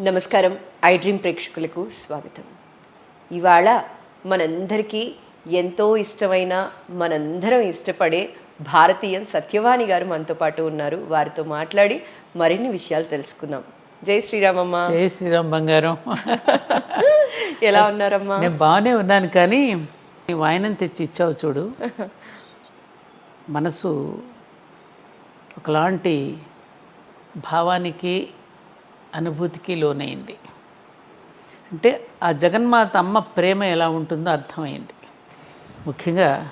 నమస్కారం. I dream ప్రేక్షకులకు స్వాగతం. ఇవాళ మనందరికీ ఎంతో ఇష్టమైన మనందరం ఇష్టపడే భారతీయ సత్యవాణి గారు మనతో పాటు ఉన్నారు. వారితో మాట్లాడి మరిన్ని విషయాలు తెలుసుకుందాం. జై శ్రీరామమ్మ. జై శ్రీరామ్ బంగారం. ఎలా ఉన్నారమ్మా? నేను బాగానే ఉన్నాను కానీ నీ వాయనం తెచ్చి ఇచ్చావు చూడు. మనసు ఒకలాంటి భావానికి అనుభూతికి లోనైంది. అంటే ఆ జగన్మాత అమ్మ ప్రేమ ఎలా ఉంటుందో అర్థమైంది. ముఖ్యంగా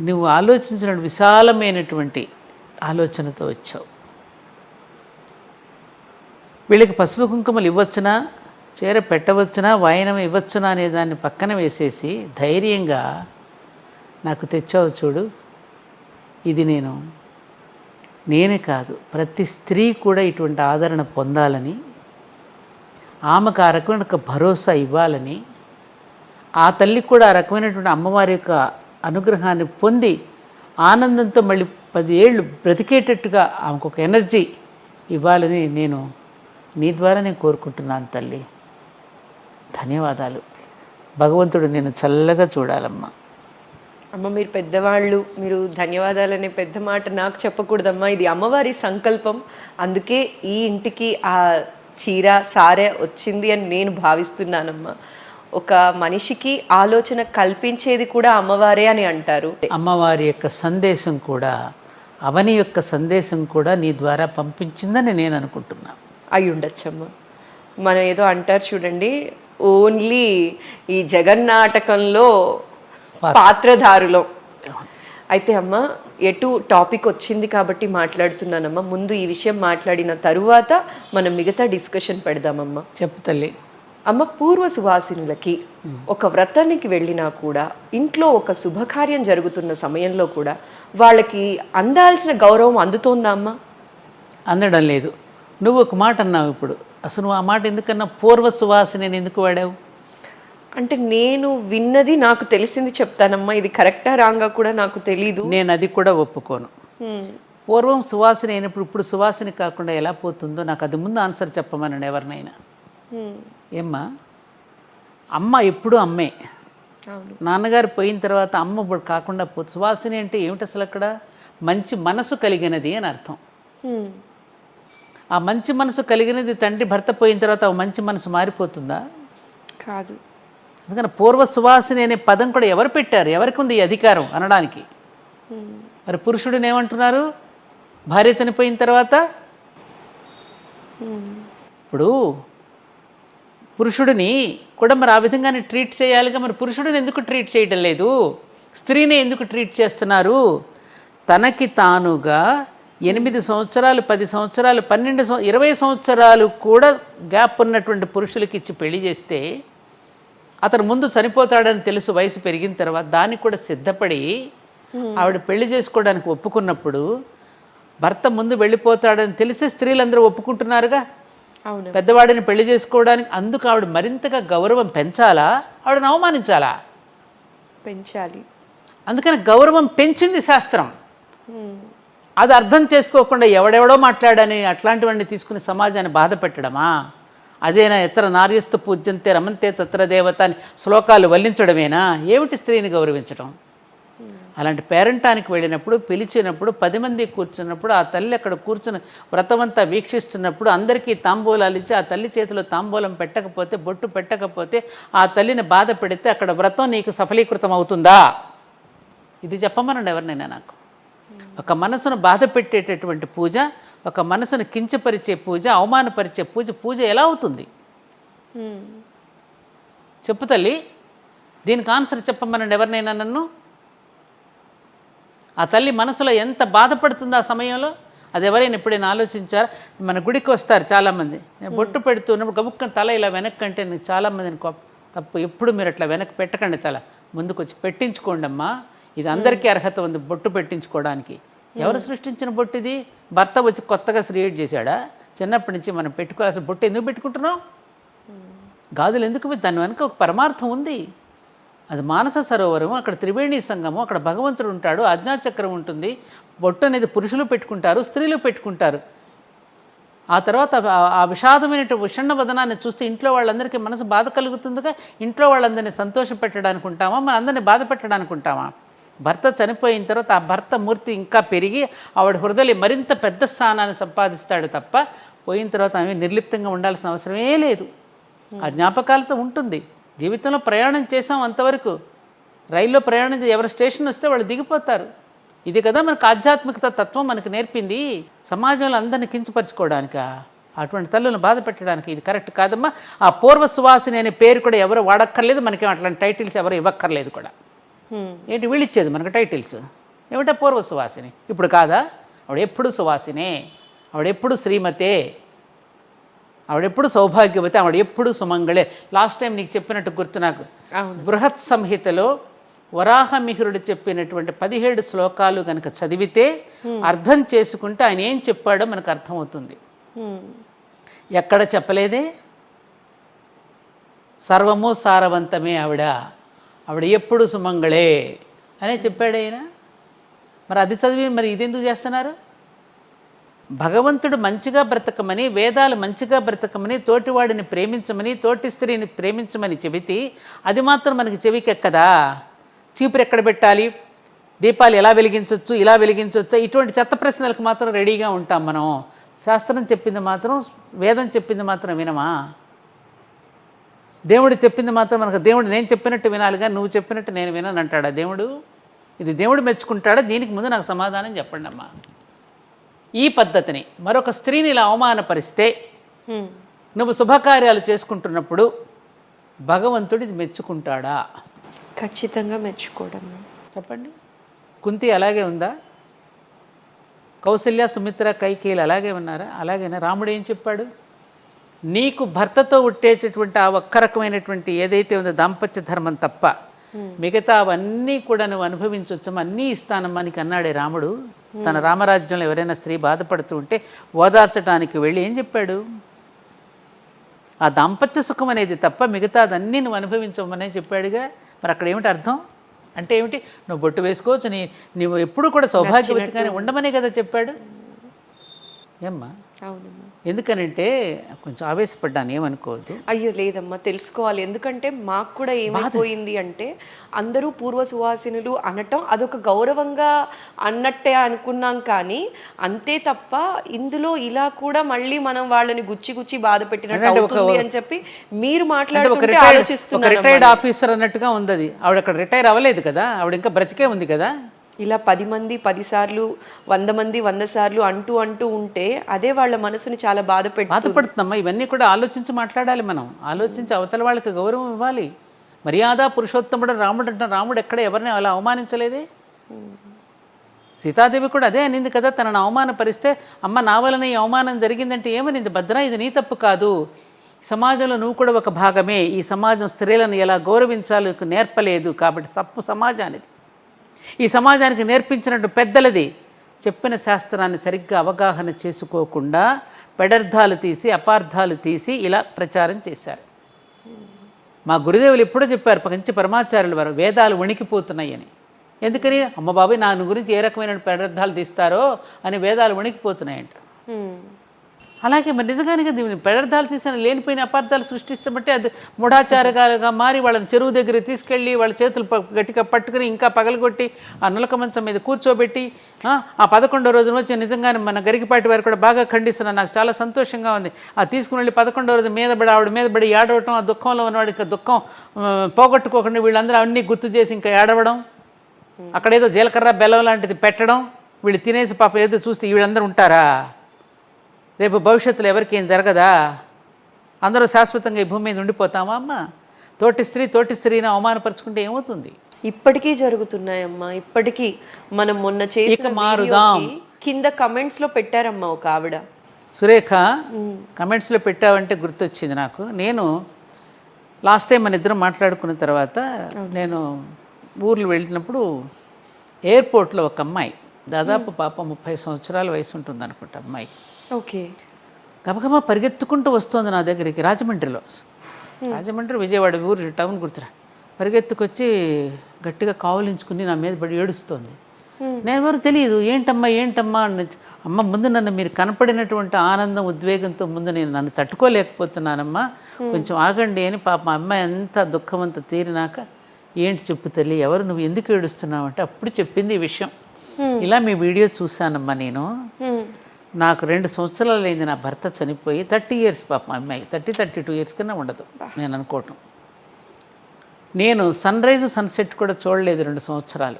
నువ్వు ఆలోచించిన విశాలమైనటువంటి ఆలోచనతో వచ్చావు. వీళ్ళకి పసుపు కుంకుమలు ఇవ్వచ్చునా చీర పెట్టవచ్చునా వాయనం ఇవ్వచ్చునా అనే దాన్ని పక్కన వేసేసి ధైర్యంగా నాకు తెచ్చావు చూడు ఇది నేను నేనే కాదు ప్రతి స్త్రీ కూడా ఇటువంటి ఆదరణ పొందాలని ఆమెకు ఆ రకమైన భరోసా ఇవ్వాలని ఆ తల్లి కూడా ఆ రకమైనటువంటి అమ్మవారి యొక్క అనుగ్రహాన్ని పొంది ఆనందంతో మళ్ళీ పది ఏళ్ళు బ్రతికేటట్టుగా ఆమెకు ఒక ఎనర్జీ ఇవ్వాలని నేను నీ ద్వారా నేను కోరుకుంటున్నాను తల్లి. ధన్యవాదాలు. భగవంతుడు నేను చల్లగా చూడాలమ్మా. అమ్మ మీరు పెద్దవాళ్ళు మీరు ధన్యవాదాలనే పెద్ద మాట నాకు చెప్పకూడదమ్మా. ఇది అమ్మవారి సంకల్పం. అందుకే ఈ ఇంటికి ఆ చీర సారే వచ్చింది అని నేను భావిస్తున్నానమ్మా. ఒక మనిషికి ఆలోచన కల్పించేది కూడా అమ్మవారే అని అంటారు. అమ్మవారి యొక్క సందేశం కూడా అవని యొక్క సందేశం కూడా నీ ద్వారా పంపించిందని నేను అనుకుంటున్నా. అయి ఉండొచ్చమ్మా. మనం ఏదో అంటారు చూడండి ఓన్లీ ఈ జగన్నాటకంలో పాత్రధారులో. అయితే అమ్మ ఎటు టాపిక్ వచ్చింది కాబట్టి మాట్లాడుతున్నానమ్మా. ముందు ఈ విషయం మాట్లాడిన తరువాత మనం మిగతా డిస్కషన్ పెడదామమ్మా. చెప్పు తల్లి. అమ్మ పూర్వ సువాసినులకి ఒక వ్రతానికి వెళ్ళినా కూడా ఇంట్లో ఒక శుభకార్యం జరుగుతున్న సమయంలో కూడా వాళ్ళకి అందాల్సిన గౌరవం అందుతోందా అమ్మా? అందడం లేదు. నువ్వు ఒక మాట అన్నావు ఇప్పుడు. అసలు నువ్వు ఆ మాట ఎందుకన్నా పూర్వ సువాసన ఎందుకు వాడావు? అంటే నేను విన్నది నాకు తెలిసింది చెప్తానమ్మా. ఇది కరెక్టా రాంగా కూడా నాకు తెలీదు. నేను అది కూడా ఒప్పుకోను. పూర్వం సువాసన అయినప్పుడు ఇప్పుడు సువాసన కాకుండా ఎలా పోతుందో నాకు అది ముందు ఆన్సర్ చెప్పమనండి ఎవరినైనా. ఏమ్మా? అమ్మ ఎప్పుడూ అమ్మే. నాన్నగారు పోయిన తర్వాత అమ్మ ఇప్పుడు కాకుండా పో సువాసిని అంటే ఏమిటి అసలు అక్కడ? మంచి మనసు కలిగినది అని అర్థం. ఆ మంచి మనసు కలిగినది తండ్రి భర్త పోయిన తర్వాత ఆ మంచి మనసు మారిపోతుందా? కాదు. అందుకని పూర్వ సువాసిని అనే పదం కూడా ఎవరు పెట్టారు? ఎవరికి ఉంది అధికారం అనడానికి? మరి పురుషుడిని ఏమంటున్నారు? భార్య చనిపోయిన తర్వాత? ఇప్పుడు పురుషుడిని కూడా మరి ఆ విధంగానే ట్రీట్ చేయాలిగా మరి పురుషుడిని ఎందుకు ట్రీట్ చేయడం లేదు? స్త్రీని ఎందుకు ట్రీట్ చేస్తున్నారు? తనకి తానుగా ఎనిమిది సంవత్సరాలు పది సంవత్సరాలు పన్నెండు సంవ ఇరవై సంవత్సరాలు కూడా గ్యాప్ ఉన్నటువంటి పురుషులకి ఇచ్చి పెళ్ళి చేస్తే అతను ముందు చనిపోతాడని తెలుసు వయసు పెరిగిన తర్వాత దానికి కూడా సిద్ధపడి ఆవిడ పెళ్ళి చేసుకోవడానికి ఒప్పుకున్నప్పుడు భర్త ముందు వెళ్ళిపోతాడని తెలిసి స్త్రీలందరూ ఒప్పుకుంటున్నారుగా? పెద్దవాడిని పెళ్ళి చేసుకోవడానికి అందుకు ఆవిడ మరింతగా గౌరవం పెంచాలా? ఆవిడని అవమానించాలా? పెంచాలి. అందుకని గౌరవం పెంచింది శాస్త్రం. అది అర్థం చేసుకోకుండా ఎవడెవడో మాట్లాడని అట్లాంటివన్నీ తీసుకుని సమాజాన్ని బాధ పెట్టడమా అదేనా? ఇతర నార్యస్తు పూజ్యంతే రమంతే తత్ర దేవత అని శ్లోకాలు వల్లించడమేనా? ఏమిటి స్త్రీని గౌరవించడం అలాంటి పేరంటానికి వెళ్ళినప్పుడు పిలిచినప్పుడు పది మంది కూర్చున్నప్పుడు ఆ తల్లి అక్కడ కూర్చుని వ్రతమంతా వీక్షిస్తున్నప్పుడు అందరికీ తాంబూలాలు ఇచ్చి ఆ తల్లి చేతిలో తాంబూలం పెట్టకపోతే బొట్టు పెట్టకపోతే ఆ తల్లిని బాధ పెడితే అక్కడ వ్రతం నీకు సఫలీకృతం అవుతుందా ఇది చెప్పమనండి ఎవరినైనా నాకు. ఒక మనసును బాధ పెట్టేటటువంటి పూజ ఒక మనసును కించపరిచే పూజ అవమానపరిచే పూజ పూజ ఎలా అవుతుంది. చెప్పు తల్లి దీనికి ఆన్సర్ చెప్పమనండి ఎవరినైనా నన్ను? ఆ తల్లి మనసులో ఎంత బాధపడుతుందో ఆ సమయంలో అది ఎవరైనా ఎప్పుడైనా ఆలోచించారా? మన గుడికి వస్తారు చాలామంది. నేను బొట్టు పెడుతున్నప్పుడు గబుక్కని తల ఇలా వెనక్కి అంటే నేను చాలామందిని తప్పు ఎప్పుడు మీరు అట్లా వెనక్కి పెట్టకండి తల. ముందుకు వచ్చి పెట్టించుకోండి అమ్మా ఇది అందరికీ అర్హత ఉంది బొట్టు పెట్టించుకోవడానికి. ఎవరు సృష్టించిన బొట్టు ఇది? భర్త వచ్చి కొత్తగా క్రియేట్ చేశాడా? చిన్నప్పటి నుంచి మనం పెట్టుకోవాల్సిన బొట్టు ఎందుకు పెట్టుకుంటున్నాం? గాజులు ఎందుకు దాని వెనుక ఒక పరమార్థం ఉంది. అది మానస సరోవరం అక్కడ త్రివేణి సంగమం అక్కడ భగవంతుడు ఉంటాడు ఆజ్ఞాచక్రం ఉంటుంది. బొట్టు అనేది పురుషులు పెట్టుకుంటారు స్త్రీలు పెట్టుకుంటారు. ఆ తర్వాత ఆ- విషాదమైన ఉషణ వదనాన్ని చూస్తే ఇంట్లో వాళ్ళందరికీ మనసు బాధ కలుగుతుందిగా? ఇంట్లో వాళ్ళందరినీ సంతోష పెట్టడానికి ఉంటామా మన అందరినీ బాధ పెట్టడానికి ఉంటామా భర్త చనిపోయిన తర్వాత ఆ భర్త మూర్తి ఇంకా పెరిగి ఆవిడ హృదయం మరింత పెద్ద స్థానాన్ని సంపాదిస్తాడు తప్ప పోయిన తర్వాత ఆమె నిర్లిప్తంగా ఉండాల్సిన అవసరమే లేదు. ఆ జ్ఞాపకాలతో ఉంటుంది. జీవితంలో ప్రయాణం చేసాం అంతవరకు. రైల్లో ప్రయాణం ఎవరి స్టేషన్ వస్తే వాళ్ళు దిగిపోతారు. ఇది కదా మనకు ఆధ్యాత్మికత తత్వం మనకు నేర్పింది. సమాజంలో అందరిని కించపరచుకోవడానిక? అటువంటి తల్లులను బాధ పెట్టడానికి ఇది కరెక్ట్ కాదమ్మా. ఆ పూర్వ సువాసిని అనే పేరు కూడా ఎవరు వాడక్కర్లేదు. మనకి అట్లాంటి టైటిల్స్ ఎవరు ఇవ్వక్కర్లేదు కూడా. ఏంటి? వీళ్ళు ఇచ్చేది మనకు టైటిల్స్. ఏమిటా పూర్వ సువాసిని? ఇప్పుడు కాదా? ఆవిడ ఎప్పుడు సువాసినే? ఆవిడ ఎప్పుడు శ్రీమతే? ఆవిడెప్పుడు సౌభాగ్యవతి? ఆవిడ ఎప్పుడు సుమంగళే? లాస్ట్ టైం నీకు చెప్పినట్టు గుర్తు నాకు. బృహత్ సంహితలో వరాహమిహిరుడు చెప్పినటువంటి పదిహేడు శ్లోకాలు కనుక చదివితే అర్థం చేసుకుంటే ఆయన ఏం చెప్పాడో మనకు అర్థమవుతుంది. హ్మ్. ఎక్కడ చెప్పలేదే? సర్వము సారవంతమే ఆవిడ. ఆవిడ ఎప్పుడు సుమంగళే అనే చెప్పాడు ఆయన. మరి అది చదివి మరి ఇదెందుకు చేస్తున్నారు? భగవంతుడు మంచిగా బ్రతకమని వేదాలు మంచిగా బ్రతకమని తోటివాడిని ప్రేమించమని తోటి స్త్రీని ప్రేమించమని చెబితే అది మాత్రం మనకి చెవికెక్కదా? చీపురు ఎక్కడ పెట్టాలి? దీపాలు ఎలా వెలిగించవచ్చు ఇలా వెలిగించవచ్చు ఇటువంటి చెత్త ప్రశ్నలకు మాత్రం రెడీగా ఉంటాం మనం. శాస్త్రం చెప్పింది మాత్రం వేదం చెప్పింది మాత్రం వినమా? దేవుడు చెప్పింది మాత్రం మనకు దేవుడు నేను చెప్పినట్టు వినాలిగా నువ్వు చెప్పినట్టు నేను వినను అంటాడా దేవుడు? ఇది దేవుడు మెచ్చుకుంటాడా? దీనికి ముందు నాకు సమాధానం చెప్పండి అమ్మా. ఈ పద్ధతిని మరొక స్త్రీని ఇలా అవమానపరిస్తే. నువ్వు శుభకార్యాలు చేసుకుంటున్నప్పుడు భగవంతుడు ఇది మెచ్చుకుంటాడా? ఖచ్చితంగా మెచ్చుకోవడం చెప్పండి. కుంతి అలాగే ఉందా? కౌసల్య సుమిత్ర కైకేయులు అలాగే ఉన్నారా? అలాగేనా? రాముడు ఏం చెప్పాడు? నీకు భర్తతో ఉట్టేటటువంటి ఆ ఒక్క రకమైనటువంటి ఏదైతే ఉందో దాంపత్య ధర్మం తప్ప మిగతా అవన్నీ కూడా నువ్వు అనుభవించవచ్చమ్మా అన్నీ ఇస్తానమ్మా నీకు అన్నాడే రాముడు. తన రామరాజ్యంలో ఎవరైనా స్త్రీ బాధపడుతూ ఉంటే ఓదార్చడానికి వెళ్ళి ఏం చెప్పాడు? ఆ దాంపత్య సుఖం అనేది తప్ప మిగతాదన్నీ నువ్వు అనుభవించమనే చెప్పాడుగా. మరి అక్కడ ఏమిటి అర్థం? అంటే ఏమిటి? నువ్వు బొట్టు వేసుకోవచ్చు నీ నువ్వు ఎప్పుడు కూడా సౌభాగ్యవతిగానే ఉండమనే కదా చెప్పాడు. ఏమ్మా? అవునమ్మా. ఎందుకనంటే కొంచెం ఆవేశపడ్డాను ఏమనుకోవద్దు. అయ్యో లేదమ్మా తెలుసుకోవాలి. ఎందుకంటే మాకు కూడా ఏమైపోయింది అంటే అందరూ పూర్వ సువాసినులు అనటం అదొక గౌరవంగా అన్నట్టే అనుకున్నాం కానీ అంతే తప్ప ఇందులో ఇలా కూడా మళ్ళీ మనం వాళ్ళని గుచ్చి గుచ్చి బాధ పెట్టినట్టు అని చెప్పి మీరు మాట్లాడుతుంటే ఆలోచిస్తున్నాను రిటైర్డ్ ఆఫీసర్ అన్నట్టుగా ఉంది ఆవిడ అక్కడ రిటైర్ అవ్వలేదు కదా? ఆవిడ ఇంకా బ్రతికే ఉంది కదా? ఇలా పది మంది పదిసార్లు వంద మంది వంద సార్లు అంటూ అంటూ ఉంటే అదే వాళ్ళ మనసుని చాలా బాధ బాధపడుతుందమ్మా ఇవన్నీ కూడా ఆలోచించి మాట్లాడాలి మనం. ఆలోచించి అవతల వాళ్ళకి గౌరవం ఇవ్వాలి. మర్యాద పురుషోత్తముడు రాముడు అంటే రాముడు ఎక్కడ ఎవరిని అలా అవమానించలేదే? సీతాదేవి కూడా అదే అనింది కదా తనను అవమానపరిస్తే అమ్మ నా వలన ఈ అవమానం జరిగిందంటే ఏమనింది? భద్ర ఇది నీ తప్పు కాదు. సమాజంలో నువ్వు కూడా ఒక భాగమే. ఈ సమాజం స్త్రీలను ఎలా గౌరవించాలో నేర్పలేదు. కాబట్టి తప్పు సమాజానికి ఈ సమాజానికి నేర్పించినట్టు పెద్దలది చెప్పిన శాస్త్రాన్ని సరిగ్గా అవగాహన చేసుకోకుండా పెడర్థాలు తీసి అపార్థాలు తీసి ఇలా ప్రచారం చేశారు. మా గురుదేవులు ఎప్పుడో చెప్పారు మంచి పరమాచార్యులు వారు వేదాలు వణికిపోతున్నాయని. ఎందుకని? అమ్మబాబు నా గురించి ఏ రకమైన పెడర్థాలు తీస్తారో అని వేదాలు వణికిపోతున్నాయంట. అలాగే మరి నిజంగానే దీన్ని పెడర్థాలు తీసిన లేనిపోయిన అపార్థాలు సృష్టిస్తామంటే అది మూఢాచారగా మారి వాళ్ళని చెరువు దగ్గర తీసుకెళ్ళి వాళ్ళ చేతులు గట్టిగా పట్టుకుని ఇంకా పగలగొట్టి ఆ నులక మంచం మీద కూర్చోబెట్టి ఆ, పదకొండో రోజున వచ్చి నిజంగానే మన గరికిపాటి వారు కూడా బాగా ఖండిస్తున్నారు. నాకు చాలా సంతోషంగా ఉంది. ఆ తీసుకుని వెళ్ళి పదకొండో రోజు మీద పడి ఆవిడ మీద పడి ఏడవటం ఆ దుఃఖంలో ఉన్నవాడు ఇంకా దుఃఖం పోగొట్టుకోకుండా వీళ్ళందరూ అన్నీ గుర్తు చేసి ఇంకా ఏడవడం అక్కడేదో జీలకర్ర బెల్లం లాంటిది పెట్టడం వీళ్ళు తినేసి పాప ఏదో చూస్తే వీళ్ళందరూ ఉంటారా? రేపు భవిష్యత్తులో ఎవరికి ఏం జరగదా? అందరూ శాశ్వతంగా ఈ భూమి మీద ఉండిపోతామా అమ్మ? తోటి స్త్రీ తోటి స్త్రీని అవమానపరుచుకుంటే ఏమవుతుంది? ఇప్పటికీ జరుగుతున్నాయమ్మా. ఇప్పటికీ మనం మొన్న చేసిన ఇక మారుదాం. కింద కమెంట్స్లో పెట్టారమ్మా ఒక ఆవిడ. సురేఖ కమెంట్స్లో పెట్టావంటే గుర్తొచ్చింది నాకు. నేను లాస్ట్ టైం మన ఇద్దరం మాట్లాడుకున్న తర్వాత నేను ఊర్లు వెళ్ళినప్పుడు ఎయిర్పోర్ట్లో ఒక అమ్మాయి దాదాపు పాప ముప్పై సంవత్సరాల వయసు ఉంటుంది అనుకుంటా అమ్మాయి. ఓకే. గబగబా పరిగెత్తుకుంటూ వస్తుంది నా దగ్గరికి రాజమండ్రిలో. రాజమండ్రి విజయవాడ ఊరు టౌన్ గుర్తురా. పరిగెత్తుకొచ్చి గట్టిగా కావలించుకుని నా మీద పడి ఏడుస్తోంది. నేను ఎవరు తెలియదు ఏంటమ్మా ఏంటమ్మా అని అమ్మ ముందు నన్ను మీరు కనపడినటువంటి ఆనందం ఉద్వేగంతో ముందు నేను నన్ను తట్టుకోలేకపోతున్నానమ్మా. కొంచెం ఆగండి అని పాప మా అమ్మాయి ఎంత దుఃఖం అంత తీరినాక ఏంటి చెప్పు తల్లి ఎవరు నువ్వు ఎందుకు ఏడుస్తున్నావు? అంటే అప్పుడు చెప్పింది ఈ విషయం. ఇలా మీ వీడియో చూశానమ్మా నేను. నాకు రెండు సంవత్సరాలు అయింది నా భర్త చనిపోయి థర్టీ ఇయర్స్ పాప మా అమ్మాయి. థర్టీ థర్టీ టూ ఇయర్స్ కన్నా ఉండదు నేను అనుకోవటం. నేను సన్ రైజ్ సన్సెట్ కూడా చూడలేదు రెండు సంవత్సరాలు.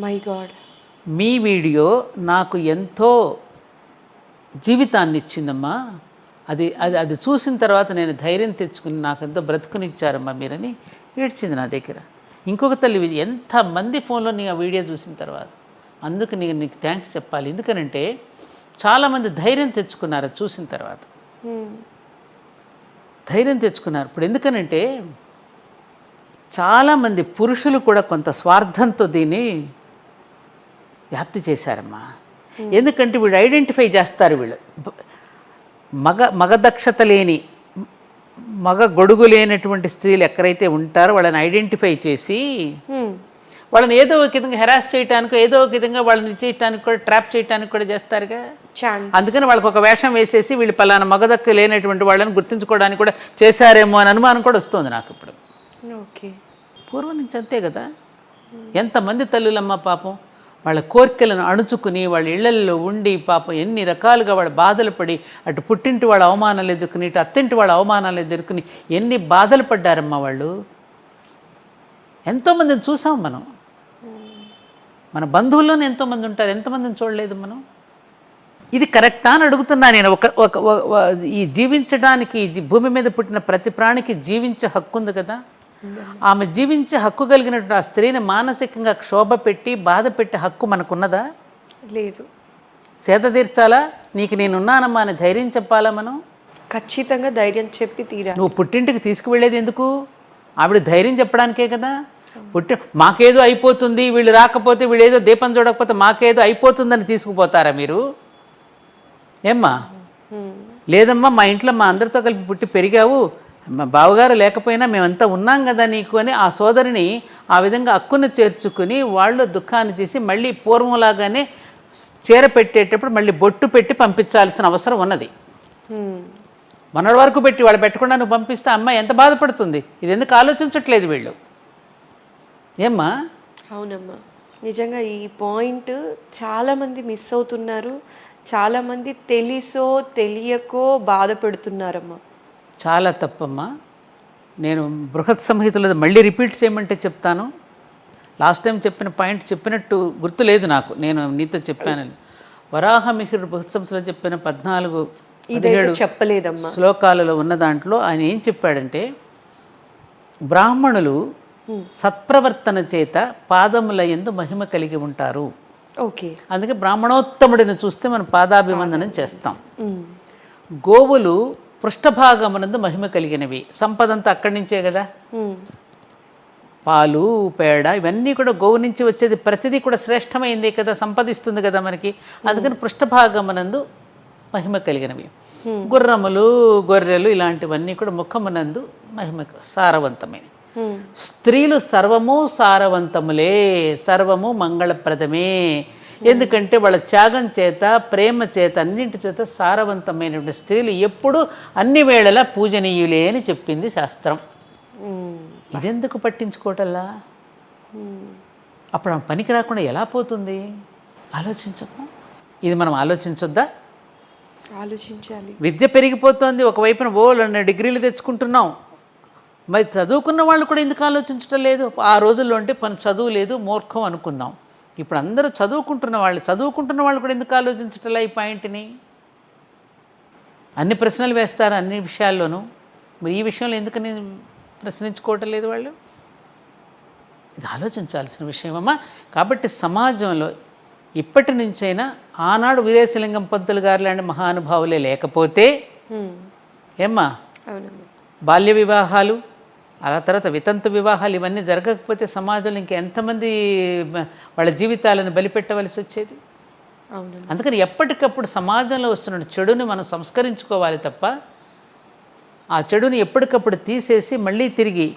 My God. మీ వీడియో నాకు ఎంతో జీవితాన్ని ఇచ్చిందమ్మా. అది అది అది చూసిన తర్వాత నేను ధైర్యం తెచ్చుకుని నాకు ఎంతో బ్రతుకునిచ్చారమ్మా మీరని ఏడ్చింది నా దగ్గర. ఇంకొక తల్లి ఎంతమంది ఫోన్లో నీ ఆ వీడియో చూసిన తర్వాత? అందుకు నీకు నీకు థ్యాంక్స్ చెప్పాలి. ఎందుకనంటే చాలామంది ధైర్యం తెచ్చుకున్నారు చూసిన తర్వాత. ధైర్యం తెచ్చుకున్నారు. ఇప్పుడు ఎందుకనంటే చాలామంది పురుషులు కూడా కొంత స్వార్థంతో దీన్ని వ్యాప్తి చేశారమ్మా. ఎందుకంటే వీళ్ళు ఐడెంటిఫై చేస్తారు వీళ్ళు. మగ మగ దక్షత లేని మగ గొడుగు లేనటువంటి స్త్రీలు ఎక్కడైతే ఉంటారో వాళ్ళని ఐడెంటిఫై చేసి వాళ్ళని ఏదో ఒక విధంగా హెరాస్ చేయడానికి ఏదో ఒక విధంగా వాళ్ళని చేయటానికి కూడా ట్రాప్ చేయడానికి కూడా చేస్తారుగా? అందుకని వాళ్ళకి ఒక వేషం వేసేసి వీళ్ళు పలానా మగదక్క లేనటువంటి వాళ్ళని గుర్తించుకోవడానికి కూడా చేశారేమో అని అనుమానం కూడా వస్తుంది నాకు ఇప్పుడు. ఓకే. పూర్వం నుంచి అంతే కదా? ఎంతమంది తల్లులమ్మ పాపం వాళ్ళ కోరికలను అణుచుకుని వాళ్ళ ఇళ్ళల్లో ఉండి పాపం ఎన్ని రకాలుగా వాళ్ళ బాధలు పడి అటు పుట్టింటి వాళ్ళ అవమానాలు ఎదుర్కొని ఇటు అత్తింటి వాళ్ళ అవమానాలు ఎదుర్కొని ఎన్ని బాధలు పడ్డారమ్మా వాళ్ళు? ఎంతోమందిని చూసాం మనం. మన బంధువుల్లోనే ఎంతోమంది ఉంటారు ఎంతమందిని చూడలేదు మనం? ఇది కరెక్టా అని అడుగుతున్నా నేను. ఒక ఒక ఈ జీవించడానికి భూమి మీద పుట్టిన ప్రతి ప్రాణికి జీవించే హక్కు ఉంది కదా? ఆమె జీవించే హక్కు కలిగినటువంటి ఆ స్త్రీని మానసికంగా క్షోభ పెట్టి బాధ పెట్టే హక్కు మనకున్నదా? లేదు. సేద తీర్చాలా? నీకు నేనున్నానమ్మా అని ధైర్యం చెప్పాలా మనం? ఖచ్చితంగా ధైర్యం చెప్పి తీరా నువ్వు పుట్టింటికి తీసుకువెళ్ళేది ఎందుకు? ఆవిడ ధైర్యం చెప్పడానికే కదా? పుట్టి మాకేదో అయిపోతుంది వీళ్ళు రాకపోతే వీళ్ళు ఏదో దీపం చూడకపోతే మాకేదో అయిపోతుందని తీసుకుపోతారా మీరు? ఏమ్మా? లేదమ్మా మా ఇంట్లో మా అందరితో కలిపి పుట్టి పెరిగావు. మా బావగారు లేకపోయినా మేమంతా ఉన్నాం కదా నీకు అని ఆ సోదరిని ఆ విధంగా అక్కును చేర్చుకుని వాళ్ళు దుఃఖాన్ని తీసి మళ్ళీ పూర్వంలాగానే చీర పెట్టేటప్పుడు మళ్ళీ బొట్టు పెట్టి పంపించాల్సిన అవసరం ఉన్నది. మొన్నటి వరకు పెట్టి వాళ్ళు పెట్టకుండా నువ్వు పంపిస్తే అమ్మాయి ఎంత బాధపడుతుంది? ఇది ఎందుకు ఆలోచించట్లేదు వీళ్ళు? ఏమ్మా? అవునమ్మా. నిజంగా ఈ పాయింట్ చాలామంది మిస్ అవుతున్నారు. చాలామంది తెలిసో తెలియకో బాధపెడుతున్నారమ్మా. చాలా తప్పమ్మా. నేను బృహత్ సంహితలో మళ్ళీ రిపీట్ చేయమంటే చెప్తాను. లాస్ట్ టైం చెప్పిన పాయింట్ చెప్పినట్టు గుర్తులేదు నాకు. నేను నీతో చెప్పానని వరాహమిహిర్ బృహత్ సంహితలో చెప్పిన పద్నాలుగు పదిహేడు చెప్పలేదమ్మా. శ్లోకాలలో ఉన్న దాంట్లో ఆయన ఏం చెప్పాడంటే బ్రాహ్మణులు సత్ప్రవర్తన చేత పాదముల ఎందు మహిమ కలిగి ఉంటారు. ఓకే. అందుకే బ్రాహ్మణోత్తముడిని చూస్తే మనం పాదాభివందనం చేస్తాం. గోవులు పృష్ఠభాగమునందు మహిమ కలిగినవి. సంపదంతా అక్కడి నుంచే కదా. పాలు పేడ ఇవన్నీ కూడా గోవు నుంచి వచ్చేది ప్రతిదీ కూడా శ్రేష్టమైందే కదా? సంపదిస్తుంది కదా మనకి. అందుకని పృష్ఠభాగమునందు మహిమ కలిగినవి. గుర్రములు గొర్రెలు ఇలాంటివన్నీ కూడా ముఖమునందు మహిమ సారవంతమైనవి. స్త్రీలు సర్వము సారవంతములే సర్వము మంగళప్రదమే. ఎందుకంటే వాళ్ళ త్యాగం చేత ప్రేమ చేత అన్నింటి చేత సారవంతమైనటువంటి స్త్రీలు ఎప్పుడూ అన్ని వేళలా పూజనీయులే అని చెప్పింది శాస్త్రం. ఇదెందుకు పట్టించుకోవటల్లా. అప్పుడు పనికి రాకుండా ఎలా పోతుంది? ఆలోచించకు. ఇది మనం ఆలోచించొద్దా? ఆలోచించాలి. విద్య పెరిగిపోతుంది ఒకవైపున ఓ డిగ్రీలు తెచ్చుకుంటున్నాం. మరి చదువుకున్న వాళ్ళు కూడా ఎందుకు ఆలోచించడం లేదు? ఆ రోజుల్లో అంటే పని చదువు లేదు మూర్ఖం అనుకుందాం. ఇప్పుడు అందరూ చదువుకుంటున్న వాళ్ళు చదువుకుంటున్న వాళ్ళు కూడా ఎందుకు ఆలోచించటంలా ఈ పాయింట్ని అన్ని ప్రశ్నలు వేస్తారు అన్ని విషయాల్లోనూ. మరి ఈ విషయంలో ఎందుకని ప్రశ్నించుకోవటం లేదు వాళ్ళు? ఇది ఆలోచించాల్సిన విషయమమ్మా కాబట్టి సమాజంలో ఇప్పటి నుంచైనా ఆనాడు వీరేశలింగం పంతులు గారు లాంటి మహానుభావులే లేకపోతే. ఏమ్మా? బాల్య వివాహాలు ఆ తర్వాత వితంతు వివాహాలు ఇవన్నీ జరగకపోతే సమాజంలో ఇంకా ఎంతమంది మ- వాళ్ళ జీవితాలను బలిపెట్టవలసి వచ్చేది? అందుకని ఎప్పటికప్పుడు సమాజంలో వస్తున్న చెడుని మనం సంస్కరించుకోవాలి తప్ప ఆ చెడుని ఎప్పటికప్పుడు తీసేసి మళ్ళీ తిరిగి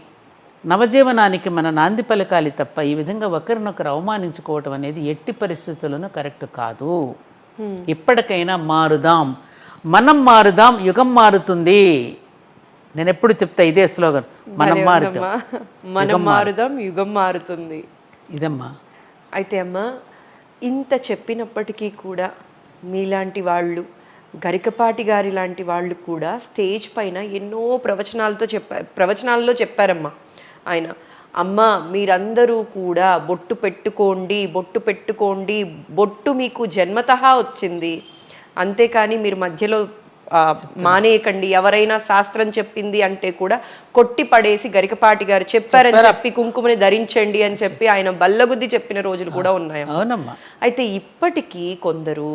నవజీవనానికి మన నాంది పలకాలి తప్ప ఈ విధంగా ఒకరినొకరు అవమానించుకోవటం అనేది ఎట్టి పరిస్థితుల్లోనూ కరెక్ట్ కాదు. ఇప్పటికైనా మారుదాం. మనం మారుదాం యుగం మారుతుంది. నేను ఎప్పుడు చెప్తా ఇదే స్లోగన్ మనం మారుదాం అమ్మా, మనం మారుదాం యుగం మారుతుంది. ఇదమ్మా. అయితే అమ్మ ఇంత చెప్పినప్పటికీ కూడా మీలాంటి వాళ్ళు గరికపాటి గారి లాంటి వాళ్ళు కూడా స్టేజ్ పైన ఎన్నో ప్రవచనాలతో చెప్పారు ప్రవచనాల్లో చెప్పారమ్మా ఆయన. అమ్మ మీరందరూ కూడా బొట్టు పెట్టుకోండి బొట్టు పెట్టుకోండి బొట్టు మీకు జన్మతహా వచ్చింది. అంతేకాని మీరు మధ్యలో మానేయకండి ఎవరైనా శాస్త్రం చెప్పింది అంటే కూడా కొట్టి పడేసి గరికపాటి గారు చెప్పారని చెప్పి కుంకుమని ధరించండి అని చెప్పి ఆయన బల్లగుద్ది చెప్పిన రోజులు కూడా ఉన్నాయి అవునమ్మా. అయితే ఇప్పటికీ కొందరు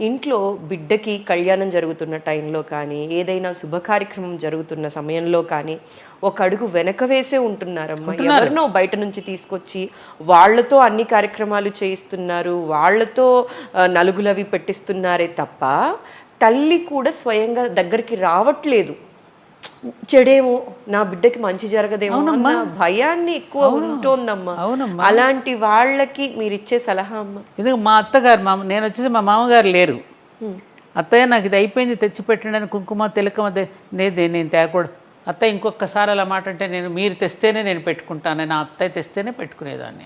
ఇంట్లో బిడ్డకి కళ్యాణం జరుగుతున్న టైంలో కానీ ఏదైనా శుభ కార్యక్రమం జరుగుతున్న సమయంలో కానీ ఒక అడుగు వెనక వేసే ఉంటున్నారమ్మా. ఎవరినో బయట నుంచి తీసుకొచ్చి వాళ్ళతో అన్ని కార్యక్రమాలు చేయిస్తున్నారు వాళ్ళతో ఆ, నలుగులవి పెట్టిస్తున్నారే తప్ప తల్లి కూడా స్వయంగా దగ్గరికి రావట్లేదు. చెడేమో నా బిడ్డకి మంచి జరగదేమో అన్న భయాన్ని ఎక్కువ ఉంటోందమ్మా. అవునమ్మా. అలాంటి వాళ్ళకి మీరు ఇచ్చే సలహా అమ్మ. ఇది మా అత్తగారు మా నేను వచ్చేసి మా మామగారు లేరు. అత్తయ్య నాకు ఇది అయిపోయింది తెచ్చిపెట్టండి అని కుంకుమ తిలకమ దే- నేదే నేను తేకూడదు. అత్తయ్య ఇంకొకసారి అలా మాట అంటే నేను మీరు తెస్తేనే నేను పెట్టుకుంటాను నా అత్తయ్య తెస్తేనే పెట్టుకునేదాన్ని.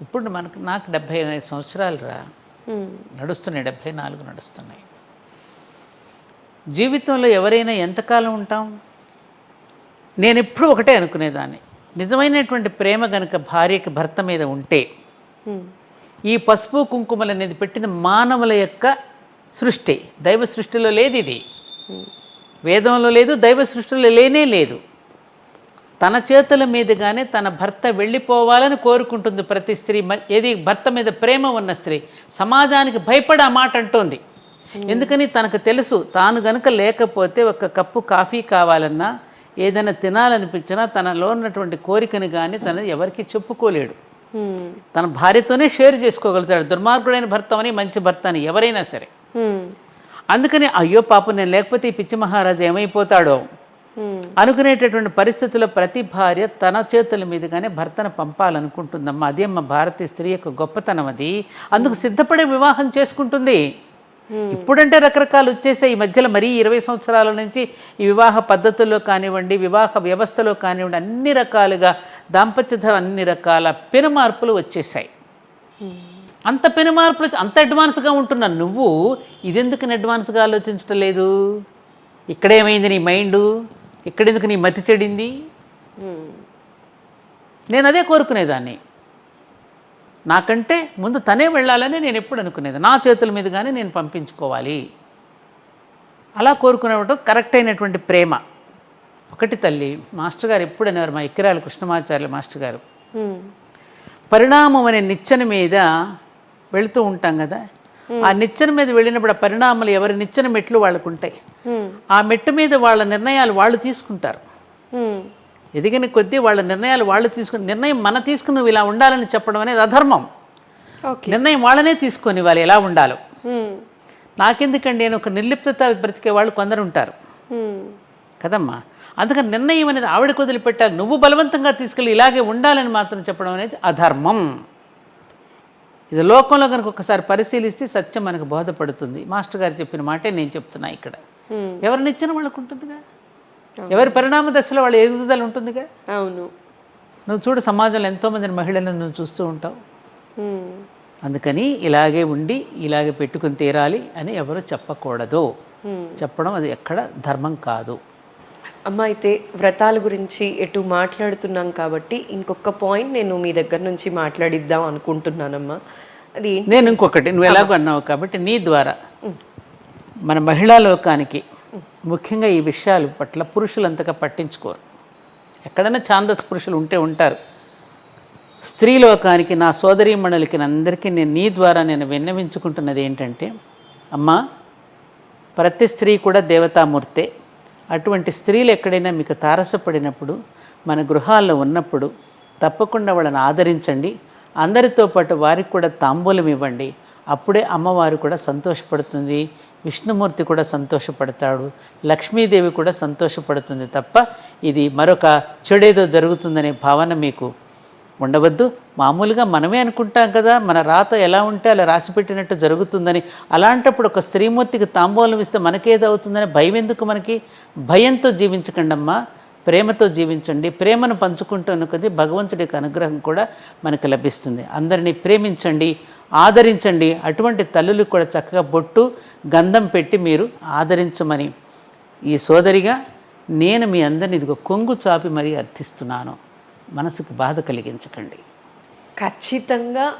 ఇప్పుడు మనకు నాకు డెబ్భై సంవత్సరాలు రా. నడుస్తున్నాయి డెబ్భై నాలుగు నడుస్తున్నాయి. జీవితంలో ఎవరైనా ఎంతకాలం ఉంటాం? నేను ఎప్పుడు ఒకటే అనుకునేదాన్ని. నిజమైనటువంటి ప్రేమ గనుక భార్యకి భర్త మీద ఉంటే ఈ పసుపు కుంకుమలు అనేది పెట్టిన మానవుల యొక్క సృష్టి. దైవ సృష్టిలో లేదు ఇది. వేదంలో లేదు దైవ సృష్టిలో లేనే లేదు. తన చేతుల మీదుగానే తన భర్త వెళ్ళిపోవాలని కోరుకుంటుంది ప్రతి స్త్రీ. ఏది భర్త మీద ప్రేమ ఉన్న స్త్రీ. సమాజానికి భయపడి ఆ మాట అంటోంది. ఎందుకని తనకు తెలుసు తాను గనుక లేకపోతే ఒక కప్పు కాఫీ కావాలన్నా ఏదైనా తినాలనిపించినా తనలో ఉన్నటువంటి కోరికను కానీ తన ఎవరికి చెప్పుకోలేడు. తన భార్యతోనే షేర్ చేసుకోగలుగుతాడు. దుర్మార్గుడైన భర్త అని మంచి భర్త అని ఎవరైనా సరే. అందుకని అయ్యో పాపం నేను లేకపోతే ఈ పిచ్చి మహారాజు ఏమైపోతాడో? అనుకునేటటువంటి పరిస్థితుల్లో ప్రతి భార్య తన చేతుల మీదుగానే భర్తను పంపాలనుకుంటుందమ్మా. అదే అమ్మ భారతీయ స్త్రీ యొక్క గొప్పతనం అది. అందుకు సిద్ధపడే వివాహం చేసుకుంటుంది. ఇప్పుడంటే రకరకాలు వచ్చేసాయి. ఈ మధ్యలో మరీ ఇరవై సంవత్సరాల నుంచి ఈ వివాహ పద్ధతుల్లో కానివ్వండి వివాహ వ్యవస్థలో కానివ్వండి అన్ని రకాలుగా దాంపత్య అన్ని రకాల పెను మార్పులు వచ్చేసాయి అంత పెను మార్పులు వచ్చి- అంత అడ్వాన్స్గా ఉంటున్నా నువ్వు ఇదెందుకు అడ్వాన్స్గా ఆలోచించటం లేదు? ఇక్కడేమైంది నీ మైండు? ఇక్కడెందుకు నీ మతి చెడింది? నేను అదే కోరుకునేదాన్ని. నాకంటే ముందు తనే వెళ్ళాలని నేను ఎప్పుడు అనుకునేది. నా చేతుల మీదుగానే నేను పంపించుకోవాలి. అలా కోరుకునేవటం కరెక్ట్ అయినటువంటి ప్రేమ. ఒకటి తల్లి మాస్టర్ గారు ఎప్పుడు అనేవారు మా ఇక్కిరాల కృష్ణమాచార్య మాస్టర్ గారు. పరిణామం అనే నిచ్చెన మీద వెళుతూ ఉంటాం కదా? ఆ నిచ్చెన మీద వెళ్ళినప్పుడు ఆ పరిణామాలు ఎవరి నిచ్చెన మెట్లు వాళ్ళకు ఉంటాయి ఆ మెట్టు మీద వాళ్ళ నిర్ణయాలు వాళ్ళు తీసుకుంటారు. ఎదిగిన కొద్దీ వాళ్ళ నిర్ణయాలు వాళ్ళు తీసుకుని నిర్ణయం మన తీసుకుని నువ్వు ఇలా ఉండాలని చెప్పడం అనేది అధర్మం. ఓకే. నిర్ణయం వాళ్ళనే తీసుకొని వాళ్ళు ఎలా ఉండాలో. నాకెందుకండి నేను ఒక నిర్లిప్తత బ్రతికే వాళ్ళు కొందరు ఉంటారు. కదమ్మా? అందుకని నిర్ణయం అనేది ఆవిడకు వదిలిపెట్టాలి నువ్వు బలవంతంగా తీసుకెళ్ళి ఇలాగే ఉండాలని మాత్రం చెప్పడం అనేది అధర్మం. ఇది లోకంలో కనుక ఒకసారి పరిశీలిస్తే సత్యం మనకు బోధపడుతుంది. మాస్టర్ గారు చెప్పిన మాటే నేను చెప్తున్నా ఇక్కడ. ఎవరినిచ్చిన వాళ్ళకు ఉంటుందిగా? ఎవరి పరిణామ దశలో వాళ్ళ ఎదుగుదల ఉంటుందిగా? అవును. నువ్వు చూడు సమాజంలో ఎంతోమంది మహిళలను నువ్వు చూస్తూ ఉంటావు. అందుకని ఇలాగే ఉండి ఇలాగే పెట్టుకుని తీరాలి అని ఎవరు చెప్పకూడదు. చెప్పడం అది ఎక్కడ ధర్మం కాదు. అమ్మ అయితే వ్రతాల గురించి ఎటు మాట్లాడుతున్నాం కాబట్టి ఇంకొక పాయింట్ నేను మీ దగ్గర నుంచి మాట్లాడిద్దాం అనుకుంటున్నానమ్మా. అది నేను ఇంకొకటి నువ్వు ఎలాగో అన్నావు కాబట్టి నీ ద్వారా. మన మహిళా లోకానికి ముఖ్యంగా ఈ విషయాల పట్ల పురుషులు అంతగా పట్టించుకోరు. ఎక్కడైనా ఛాందస్ పురుషులు ఉంటే ఉంటారు. స్త్రీలోకానికి నా సోదరీ మండలికి అందరికీ నేను నీ ద్వారా నేను విన్నవించుకుంటున్నది ఏంటంటే అమ్మా ప్రతి స్త్రీ కూడా దేవతామూర్తే. అటువంటి స్త్రీలు ఎక్కడైనా మీకు తారసపడినప్పుడు మన గృహాల్లో ఉన్నప్పుడు తప్పకుండా వాళ్ళని ఆదరించండి. అందరితో పాటు వారికి కూడా తాంబూలం ఇవ్వండి. అప్పుడే అమ్మవారు కూడా సంతోషపడుతుంది. విష్ణుమూర్తి కూడా సంతోషపడతాడు లక్ష్మీదేవి కూడా సంతోషపడుతుంది తప్ప ఇది మరొక చెడేదో జరుగుతుందనే భావన మీకు ఉండవద్దు. మామూలుగా మనమే అనుకుంటాం కదా మన రాత ఎలా ఉంటే అలా రాసిపెట్టినట్టు జరుగుతుందని. అలాంటప్పుడు ఒక స్త్రీమూర్తికి తాంబూలం ఇస్తే మనకేదవుతుందని భయం ఎందుకు మనకి? భయంతో జీవించకండి అమ్మా ప్రేమతో జీవించండి ప్రేమను పంచుకుంటున్న కొద్దీ భగవంతుడి యొక్క అనుగ్రహం కూడా మనకు లభిస్తుంది. అందరినీ ప్రేమించండి ఆదరించండి. అటువంటి తల్లులకు కూడా చక్కగా బొట్టు గంధం పెట్టి మీరు ఆదరించమని. ఈ సోదరిగా నేను మీ అందరిని ఇదిగో కొంగు చాపి మరీ అర్థిస్తున్నాను. మనసుకు బాధ కలిగించకండి. ఖచ్చితంగా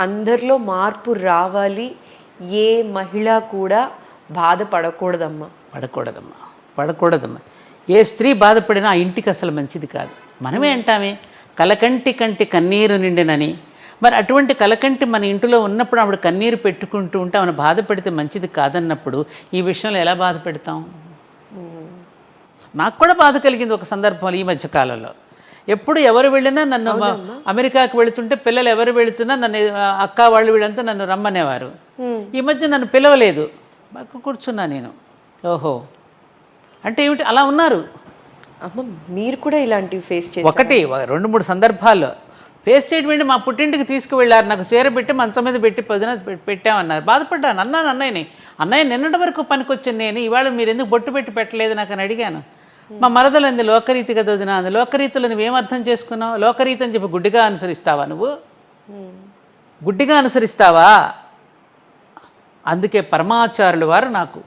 అందరిలో మార్పు రావాలి. ఏ మహిళ కూడా బాధపడకూడదమ్మా. పడకూడదమ్మా. పడకూడదమ్మా. ఏ స్త్రీ బాధపడినా ఆ ఇంటికి అసలు మంచిది కాదు. మనమే అంటామే. కలకంటి కంటి కన్నీరు నిండినని. మరి అటువంటి కలకంటి మన ఇంటిలో ఉన్నప్పుడు ఆవిడ కన్నీరు పెట్టుకుంటూ ఉంటే ఆమెను బాధ పెడితే మంచిది కాదన్నప్పుడు ఈ విషయంలో ఎలా బాధ పెడతాం? నాకు కూడా బాధ కలిగింది ఒక సందర్భంలో ఈ మధ్య కాలంలో. ఎప్పుడు ఎవరు వెళ్ళినా నన్ను అమెరికాకు వెళుతుంటే పిల్లలు ఎవరు వెళుతున్నా నన్ను అక్క వాళ్ళు వీళ్ళంతా నన్ను రమ్మనేవారు. ఈ మధ్య నన్ను పిలవలేదు. కూర్చున్నా నేను. ఓహో. అంటే ఏమిటి? అలా ఉన్నారు. అమ్మ మీరు కూడా ఇలాంటివి ఫేస్ చేసి ఒకటి ఒక- రెండు మూడు సందర్భాల్లో. ఫేస్ ఏంటి మా పుట్టింటికి తీసుకువెళ్ళారు. నాకు చీర పెట్టి మంచం మీద పెట్టి పొద్దున పెట్టామన్నారు. బాధపడ్డాను. అన్నాను అన్నయ్యని అన్నయ్య నిన్నటి వరకు పనికొచ్చాను నేను ఇవాళ మీరు ఎందుకు బొట్టు పెట్టి పెట్టలేదు? నాకు అని అడిగాను. మా మరదలు అంది లోకరీతి కదా వదిన అంది. లోకరీతిలో నువ్వేం అర్థం చేసుకున్నావు? లోకరీతి అని చెప్పి గుడ్డిగా అనుసరిస్తావా నువ్వు? గుడ్డిగా అనుసరిస్తావా? అందుకే పరమాచారులు వారు నాకు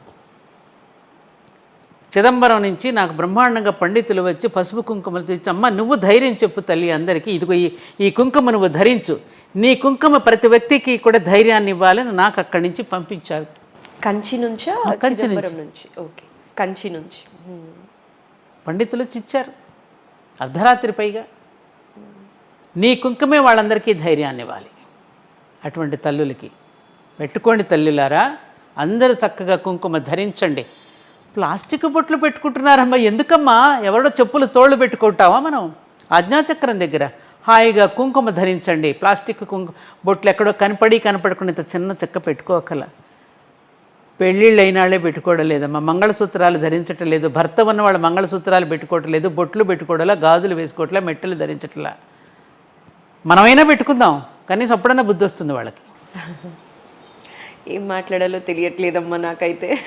చిదంబరం నుంచి నాకు బ్రహ్మాండంగా పండితులు వచ్చి పసుపు కుంకుమలు తెచ్చి అమ్మ నువ్వు ధైర్యం చెప్పు తల్లి అందరికీ. ఇదిగో ఈ ఈ కుంకుమ నువ్వు ధరించు. నీ కుంకుమ ప్రతి వ్యక్తికి కూడా ధైర్యాన్ని ఇవ్వాలని నాకు అక్కడి నుంచి పంపించారు. కంచి నుంచా కంచి నుంచి. ఓకే. కంచి నుంచి. పండితులు వచ్చి ఇచ్చారు. అర్ధరాత్రి పైగా. నీ కుంకుమే వాళ్ళందరికీ ధైర్యాన్ని ఇవ్వాలి. అటువంటి తల్లులకి. పెట్టుకోండి తల్లులారా. అందరూ చక్కగా కుంకుమ ధరించండి. ప్లాస్టిక్ బొట్లు పెట్టుకుంటున్నారమ్మా. ఎందుకమ్మా? ఎవరో చెప్పులు తోళ్ళు పెట్టుకుంటావా మనం? ఆజ్ఞాచక్రం దగ్గర. హాయిగా కుంకుమ ధరించండి. ప్లాస్టిక్ కుంకు బొట్లు ఎక్కడో కనపడి కనపడకుండా ఇంత చిన్న చెక్క పెట్టుకోకల. పెళ్ళిళ్ళు అయినాళ్ళే పెట్టుకోవడం లేదమ్మా మంగళసూత్రాలు ధరించటం లేదు భర్త ఉన్న వాళ్ళ మంగళసూత్రాలు పెట్టుకోవటం లేదు బొట్లు పెట్టుకోవడంలా గాజులు వేసుకోవట్లా మెట్టలు ధరించట్లా. మనమైనా పెట్టుకుందాం. కనీసం అప్పుడన్నా బుద్ధి వస్తుంది వాళ్ళకి. ఏం మాట్లాడాలో తెలియట్లేదమ్మా నాకైతే.